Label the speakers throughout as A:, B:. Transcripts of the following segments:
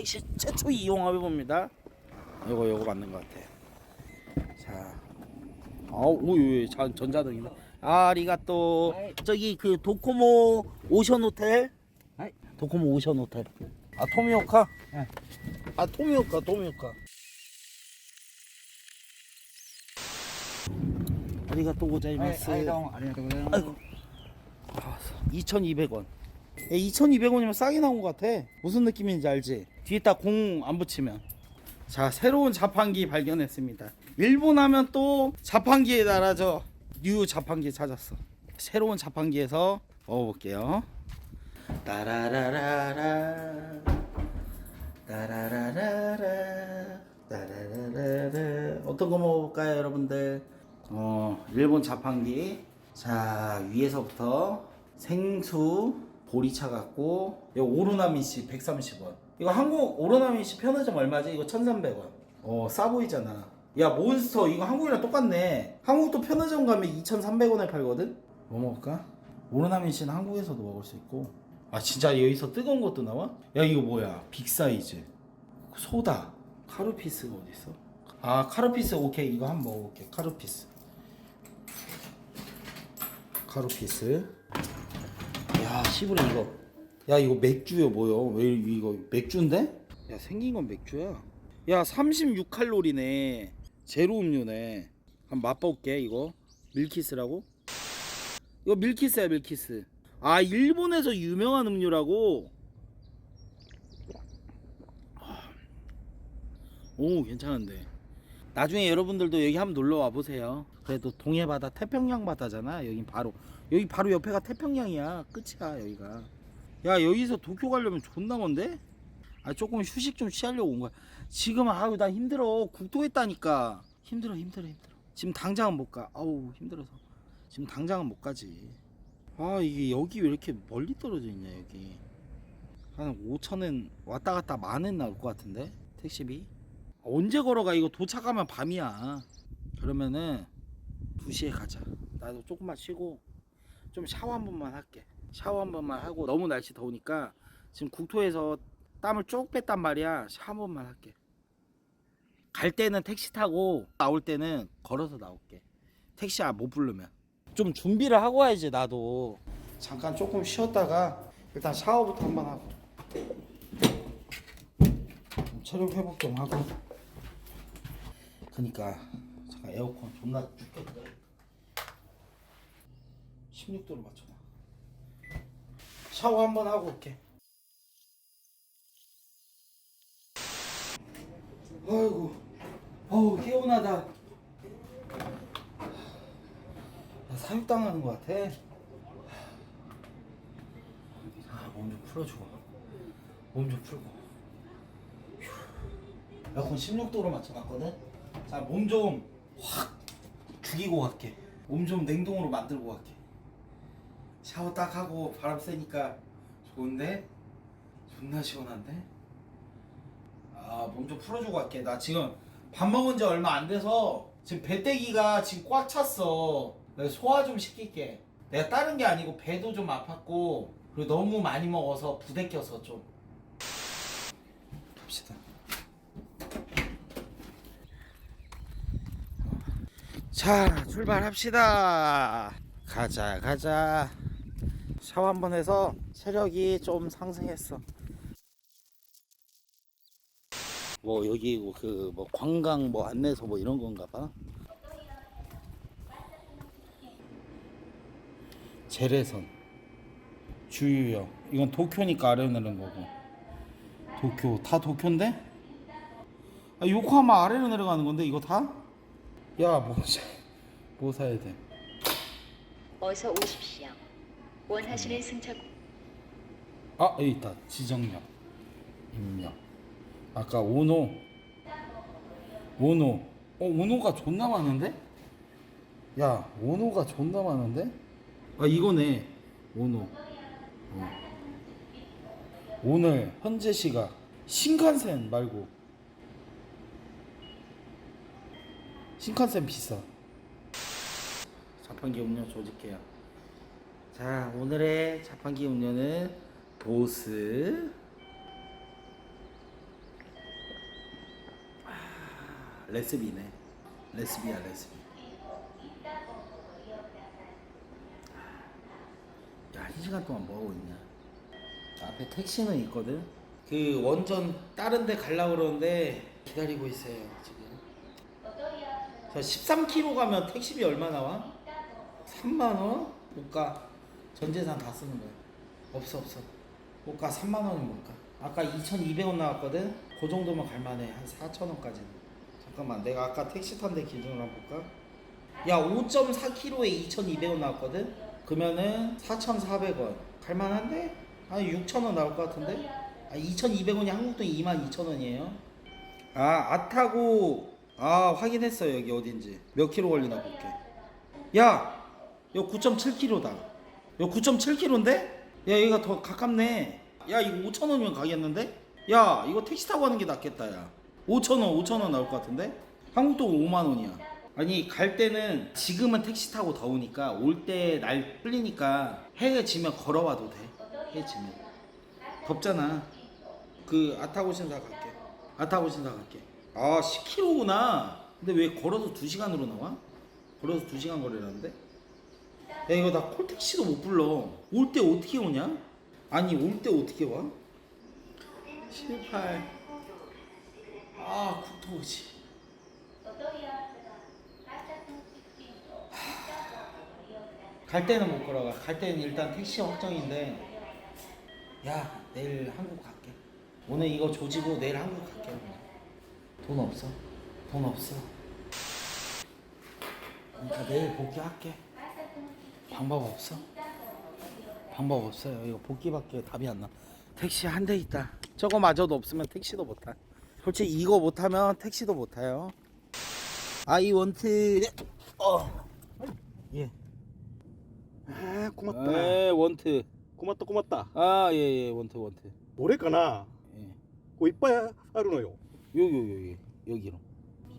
A: 택시 최초 이용해 봅니다. 이거 이거 맞는 것 같아. 자, 아우 예, 전자등이네. 아, 아리가또 저기 그 도코모 오션 호텔. 도코모 오션 호텔. 아 토미오카? 아 토미오카 토미오카. 아리가또 고자이마스. 2,200원. 2,200원이면 싸게 나온 것 같아. 무슨 느낌인지 알지? 뒤에 딱공안 붙이면. 자, 새로운 자판기 발견했습니다. 일본 하면 또 자판기의 나라죠. 뉴 자판기 찾았어. 새로운 자판기에서 먹어볼게요. 따라라라라. 따라라라라. 따라라라라. 어떤 거 먹어볼까요, 여러분들? 어, 일본 자판기. 자, 위에서부터 생수 보리차 같고 이거 오로나미씨 130원. 이거 한국 오로나미씨 편의점 얼마지? 이거 1,300원. 어, 싸 보이잖아. 야, 몬스터 이거 한국이랑 똑같네. 한국도 편의점 가면 2,300원에 팔거든. 뭐 먹을까? 오로나미씨는 한국에서도 먹을 수 있고. 아, 진짜 여기서 뜨거운 것도 나와? 야, 이거 뭐야? 빅 사이즈. 소다. 카루피스가 어디 있어? 아, 카루피스 오케이. 이거 한번 먹어 볼게. 카루피스. 카루피스. 야, 시부레 이거. 야, 이거 맥주요, 뭐요? 왜 이거 맥주인데? 야, 생긴 건 맥주야. 야, 36칼로리네. 제로 음료네. 한번 맛볼게, 이거. 밀키스라고? 이거 밀키스야, 밀키스. 아, 일본에서 유명한 음료라고? 오, 괜찮은데. 나중에 여러분들도 여기 한번 놀러 와 보세요. 그래도 동해 바다 태평양 바다잖아. 여긴 바로 여기 바로 옆에가 태평양이야. 끝이야 여기가. 야 여기서 도쿄 가려면 존나 먼데? 아 조금 휴식 좀 취하려고 온 거야. 지금 아유 나 힘들어. 국도했다니까. 힘들어 힘들어 힘들어. 지금 당장은 못 가. 아우 힘들어서. 지금 당장은 못 가지. 아 이게 여기 왜 이렇게 멀리 떨어져 있냐 여기. 한 5천엔 왔다 갔다 만엔 나올 것 같은데 택시비. 언제 걸어가 이거 도착하면 밤이야 그러면은 2시에 가자 나도 조금만 쉬고 좀 샤워 한 번만 할게 샤워 한 번만 하고 너무 날씨 더우니까 지금 국토에서 땀을 쭉 뺐단 말이야. 샤워 한 번만 할게. 갈 때는 택시 타고 나올 때는 걸어서 나올게. 택시 못 부르면. 좀 준비를 하고 와야지 나도. 잠깐 조금 쉬었다가 일단 샤워부터 한 번 하고. 체력 회복 좀 하고. 그니까 잠깐 에어컨 존나 죽겠다 16도로 맞춰놔 샤워 한번 하고 올게 아이고 어우 개운하다 나 사육당하는 것 같아 아 몸 좀 풀어주고 몸 좀 풀고 에어컨 16도로 맞춰놨거든. 자, 몸 좀 확 죽이고 갈게. 몸 좀 냉동으로 만들고 갈게. 샤워 딱 하고 바람 쐬니까 좋은데? 존나 시원한데? 아, 몸 좀 풀어주고 갈게. 나 지금 밥 먹은 지 얼마 안 돼서 지금 배때기가 지금 꽉 찼어. 내가 소화 좀 시킬게. 내가 다른 게 아니고 배도 좀 아팠고 그리고 너무 많이 먹어서 부대껴서 좀. 갑시다. 자 출발합시다 가자 가자 샤워 한 번 해서 체력이 좀 상승했어 뭐 여기 그 뭐 관광 뭐 안내소 뭐 이런 건가 봐 재래선 주유역 이건 도쿄니까 아래 내는 거고 도쿄 다 도쿄인데? 아 요코하마 아래로 내려가는 건데 이거 다? 야, 뭐, 사- 뭐 사야 돼?
B: 어서 오십시오. 원하시는 승차
A: 아, 여기 있다. 지정력. 입력. 아까 오노. 오노. 어, 오노가 존나 많은데? 야, 오노가 존나 많은데? 아, 이거네. 오노. 어. 오늘 현재 시각 신칸센 말고 신칸센 비싸. 자판기 음료 조직해요. 자, 오늘의 자판기 음료는 보스 레스비네. 레스비야 레스비. 야, 한 시간 동안 뭐 하고 있냐? 앞에 택시는 있거든. 그 원전 다른 데 가려고 그러는데 기다리고 있어요, 지금. 저 13km 가면 택시비 얼마 나와? 3만 원? 못 가. 전 재산 다 쓰는 거야. 없어 없어. 못 가. 3만 원이 못 가. 아까 2,200원 나왔거든. 그 정도면 갈 만해. 한 4천 원까지는. 잠깐만. 내가 아까 택시 탄 데 기준으로 한번 볼까? 야, 5.4km에 2,200원 나왔거든. 그러면은 4,400원. 갈 만한데? 한 6,000원 나올 것 같은데? 아, 2,200원이 한국 돈 22,000원이에요. 아, 아타고 아, 확인했어요. 여기 어딘지. 몇 킬로 걸리나 볼게. 야! 이거 9.7km다. 이거 9.7km인데? 야, 여기가 더 가깝네. 야, 이거 5,000원이면 가겠는데? 야, 이거 택시 타고 가는 게 낫겠다, 야. 5,000원, 5,000원 나올 것 같은데? 한국 돈 5만 원이야. 아니, 갈 때는 지금은 택시 타고 더우니까 올 때 날 풀리니까 해가 지면 걸어와도 돼. 해 지면. 덥잖아. 그 아타고 신사 갈게. 아타고 신사 갈게. 아 10km구나. 근데 왜 걸어서 2시간으로 나와? 걸어서 2시간 거리라는데? 야 이거 나 콜택시도 못 불러. 올 때 어떻게 오냐? 아니 올 때 어떻게 와? 78. 아 국토지. 갈 때는 못 걸어가. 갈 때는 일단 택시 확정인데. 야 내일 한국 갈게. 오늘 이거 조지고 내일 한국 갈게. 돈 없어. 돈 없어. 그러니까 내일 복귀할게. 방법 없어? 방법 없어요. 이거 복귀밖에 답이 안 나. 택시 한 대 있다. 저거 마저도 없으면 택시도 못 타. 솔직히 이거 못 타면 택시도 못 타요. 아이 원트. 어. 예.
C: 아 고맙다.
A: 네, 에 원트.
C: 고맙다 고맙다.
A: 아 예예 원트 원트.
C: 뭐래까나. 예. 오 이빠야 아르노요.
A: 요요요 요 여기로.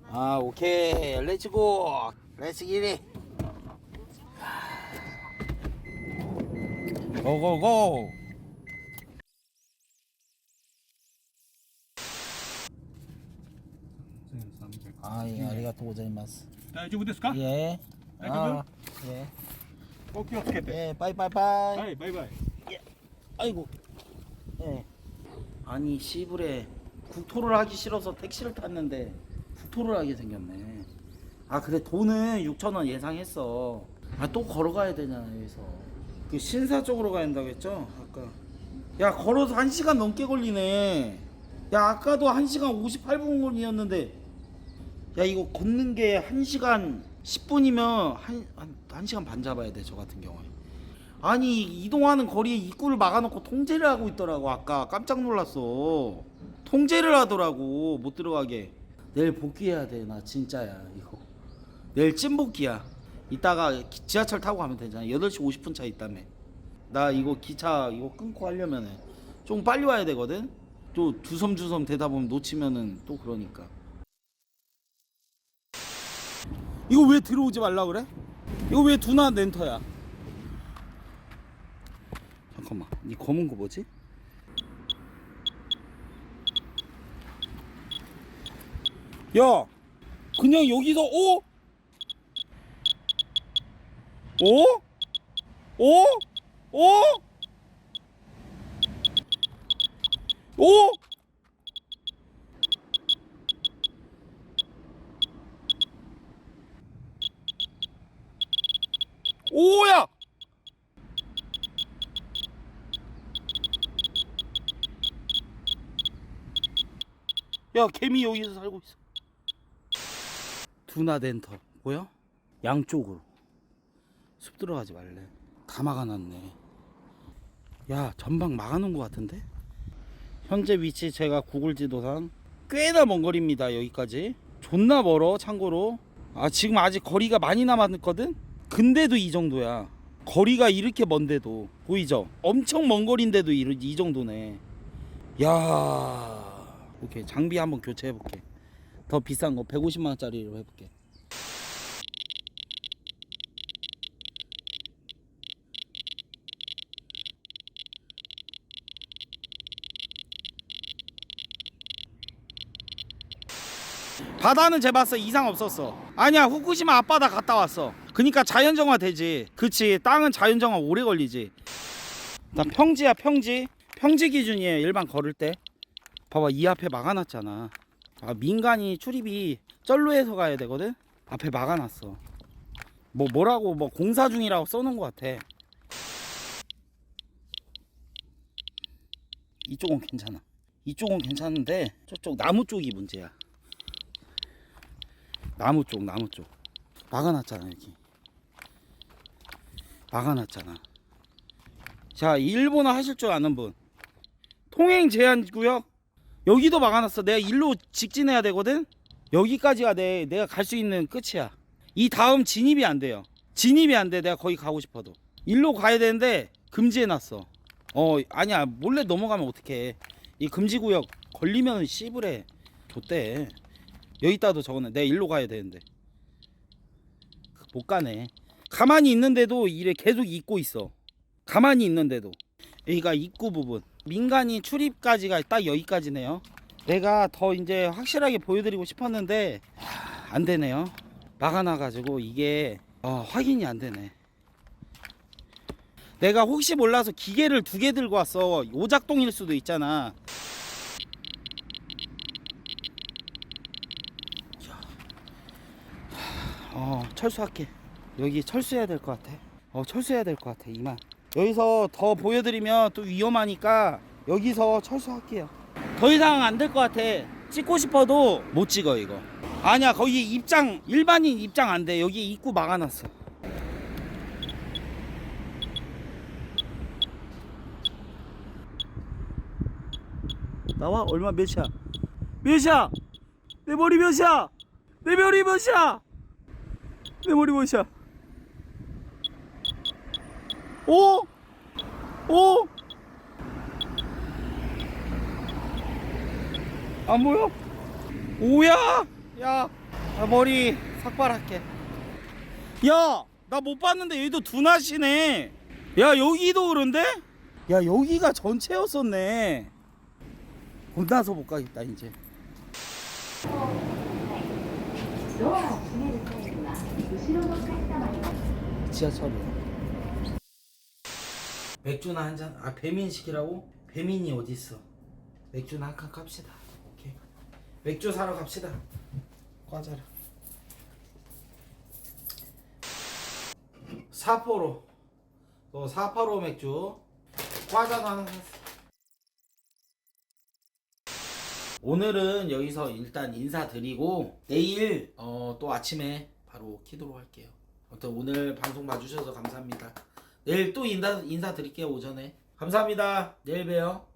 A: 아 오케이 렛츠고 렛츠 기릿. 고고고. 아, 예, 아리가또 고자이마스.
C: 大丈夫ですか
A: 예. 아, 예.
C: お気をつけて
A: 예, 빠이빠이빠이.
C: はいバイバイ
A: 아이고. 예. 아니 시불에 국토를 하기 싫어서 택시를 탔는데 국토를 하게 생겼네. 아 그래 돈은 6천 원 예상했어. 아 또 걸어가야 되잖아 여기서. 그 신사 쪽으로 가야 된다고 했죠? 아까. 야 걸어서 1 시간 넘게 걸리네. 야 아까도 1 시간 58분 걸리었는데. 야 이거 걷는 게 1 시간 10분이면 한, 한, 한 시간 반 잡아야 돼 저 같은 경우에. 아니 이동하는 거리에 입구를 막아놓고 통제를 하고 있더라고 아까 깜짝 놀랐어 통제를 하더라고 못 들어가게 내일 복귀해야 돼 나 진짜야 이거 내일 찐복귀야 이따가 기- 지하철 타고 가면 되잖아 8시 50분 차 있다며 나 이거 기차 이거 끊고 하려면은 좀 빨리 와야 되거든 또 주섬주섬 되다 보면 놓치면은 또 그러니까 이거 왜 들어오지 말라 그래? 이거 왜 두나 렌터야? 잠깐만 이 검은 거 뭐지? 야 그냥 여기서 오? 오? 오? 오? 오? 오야! 야 개미 여기서 살고 있어 두나 덴터 보여? 양쪽으로 숲 들어가지 말래. 다 막아놨네. 야 전방 막아놓은 것 같은데? 현재 위치 제가 구글 지도상 꽤나 먼 거리입니다 여기까지. 존나 멀어 참고로. 아 지금 아직 거리가 많이 남았거든? 근데도 이 정도야. 거리가 이렇게 먼데도. 보이죠? 엄청 먼 거리인데도 이, 이 정도네. 야 오케이. 장비 한번 교체해 볼게. 더 비싼 거 150만 원짜리로 해볼게 바다는 재봤어. 이상 없었어. 아니야 후쿠시마 앞바다 갔다 왔어. 그니까 자연정화 되지. 그치 땅은 자연정화 오래 걸리지. 나 평지야 평지. 평지 기준이에요 일반 걸을 때. 봐봐 이 앞에 막아놨잖아. 아, 민간이 출입이 쩔로에서 가야 되거든? 앞에 막아놨어. 뭐 뭐라고 뭐 공사 중이라고 써놓은 것 같아. 이쪽은 괜찮아. 이쪽은 괜찮은데 저쪽 나무 쪽이 문제야 나무 쪽 나무 쪽. 막아놨잖아 여기. 막아놨잖아. 자 일본어 하실 줄 아는 분. 통행 제한 구역 여기도 막아놨어. 내가 일로 직진해야 되거든? 여기까지가 내 내가 갈 수 있는 끝이야. 이 다음 진입이 안 돼요. 진입이 안 돼 내가 거기 가고 싶어도. 일로 가야 되는데 금지해놨어. 어 아니야. 몰래 넘어가면 어떡해. 이 금지구역 걸리면 씨부래 좆대 여기다도 적어놔. 내가 일로 가야 되는데. 못 가네. 가만히 있는데도 이래 계속 잊고 있어. 가만히 있는데도. 여기가 입구 부분. 민간인 출입까지가 딱 여기까지네요. 내가 더 이제 확실하게 보여드리고 싶었는데 하, 안 되네요. 막아놔 가지고 이게 어, 확인이 안 되네. 내가 혹시 몰라서 기계를 두 개 들고 왔어. 오작동일 수도 있잖아 어 철수할게. 여기 철수해야 될 것 같아. 어 철수해야 될 것 같아 이만. 여기서 더 보여드리면 또 위험하니까 여기서 철수할게요. 더 이상 안 될 것 같아. 찍고 싶어도 못 찍어 이거. 아니야 거기 입장 일반인 입장 안 돼. 여기 입구 막아놨어. 나와? 얼마 몇이야? 몇이야? 내 머리 몇이야? 내 머리 몇이야 내 머리 몇이야 오? 오? 안 보여? 오야? 야, 나 머리 삭발할게. 야, 나 못 봤는데 여기도 두나시네. 야, 여기도 그런데? 야, 여기가 전체였었네. 혼나서 못 가겠다, 이제. 지하철이야. 맥주나 한 잔. 아 배민 시키라고? 배민이 어디 있어? 맥주나 한 칸 갑시다. 오케이. 맥주 사러 갑시다. 과자를. 사포로. 또 사포로 맥주. 과자도 하나 샀어. 오늘은 여기서 일단 인사드리고 내일 어, 또 아침에 바로 키도록 할게요. 아무튼 오늘 방송 봐주셔서 감사합니다. 내일 또 인사 인사드릴게요 오전에. 감사합니다. 내일 봬요.